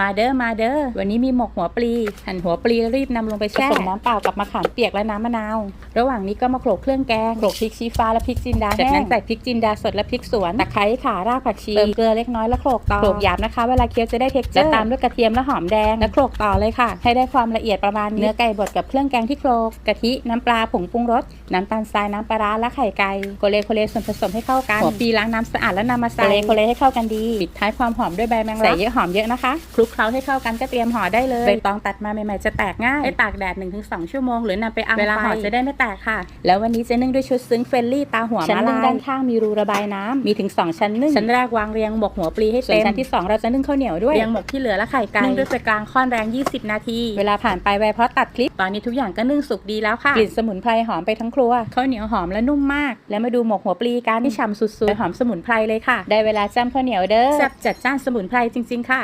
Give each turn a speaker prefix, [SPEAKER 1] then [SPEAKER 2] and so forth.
[SPEAKER 1] มาเด้อมาเด้อวันนี้มีหมกหัวปลี หั่นหัวปลีรีบนำลงไปแช่ผสมน้ำเปล่ากับมะขามเปียกและน้ำมะนาว ระหว่างนี้ก็มาโขลกเครื่องแกงโขลกพริกชี้ฟ้าและพริกจินดาจากนั้นใส่พริกจินดาสดและพริกสวนตะไคร้ข่ารากผักชีเติมเกลือเล็กน้อยแล้วโขลกต่อโขลกหยาบนะคะ เวลาเคี้ยวจะได้เท็กเจอร์และตามด้วยกระเทียมและหอมแดงแล้วโขลกต่อเลยค่ะ ให้ได้ความละเอียดประมาณนี้เนื้อไก่บดกับเครื่องแกงที่โขลกกะทิน้ำปลาผงปรุงรสน้ำตาลทรายน้ำปลาร้าและไข่ไก่โคเลโคเลส่วนผสมให้เข้ากันหัวปลีล้างน้ำสะอาดแล้วนำมาใส่โคเลโคเลให้เข้ากันดีปิดท้ายความหอมด้วยใบแมงลักใส่เยอะหอมเยอะนะคะคลุกเคล้าให้เข้ากันก็เตรียมห่อได้เลยใบตองตัดมาใหม่ๆจะแตกง่ายให้ตากแดด 1-2 ชั่วโมง หรือนำไปอังไฟเวลาห่อจะได้ไม่แตกค่ะ แล้ววันนี้จะนึ่งด้วยชุดซึ้งเฟรนลี่ตาหัวชั้นหนึ่งด้านข้างมีรูระบายน้ำมีถึง 2 ชั้นนึ่งชั้นแรกวางเรียงหมกหัวปลีให้เต็มชั้นที่2เราจะนึ่งข้าวเหนียวด้วยเรียงหมกที่เหลือและไข่ไก่นึ่งด้วยไฟกลางค่อนแรง 20 นาที เวลาผ่านไปไวเพราะตัดคลิปตอนนี้ทุกอย่างก็นึ่งสุกดีแล้วค่ะกลิ่นสมุนไพรหอมไปทั้งครัวข้าวเหนียวหอมและนุ่มมาก แล้วมาดูหมกหัวปลีกันที่ฉ่ำสุดๆหอมสมุนไพรเลยค่ะ ได้เวลาจ้ำข้าวเหนียวเด้อแซ่บจัดจ้านสมุนไพรจริง ๆ ค่ะ